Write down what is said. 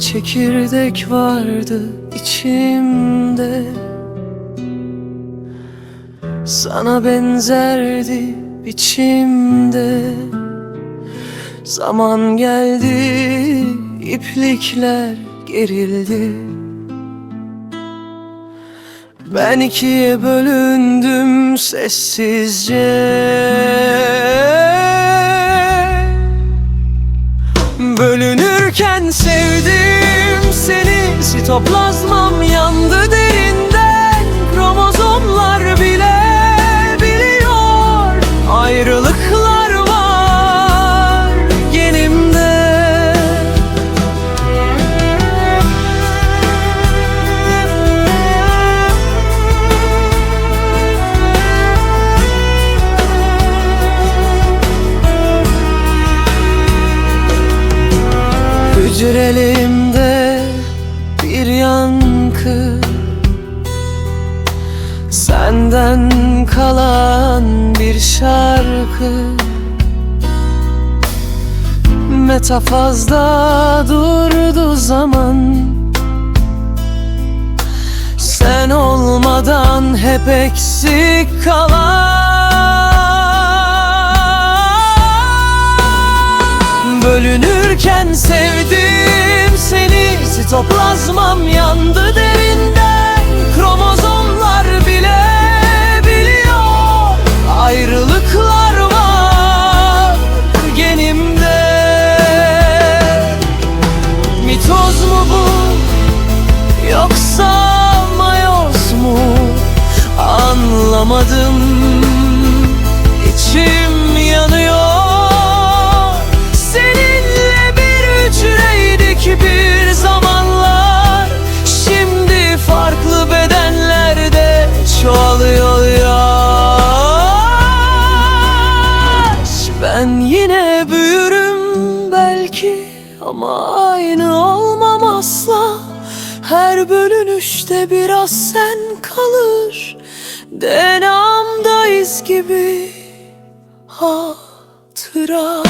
çekirdek vardı içimde. Sana benzerdi biçimde. Zaman geldi iplikler gerildi. Ben ikiye bölündüm sessizce Sitoplazmam yandı derinden Kromozomlar bile biliyor. Ayrılıklar var genimde Hücrelerimde kalan bir şarkı. Metafazda durdu zaman. Sen olmadan hep eksik kalan. Bölünürken sevdim seni Sitoplazmam yandı Ben yine büyürüm belki ama aynı olmam asla. Her bölünüşte biraz sen kalır DNA'mda iz gibi hatıra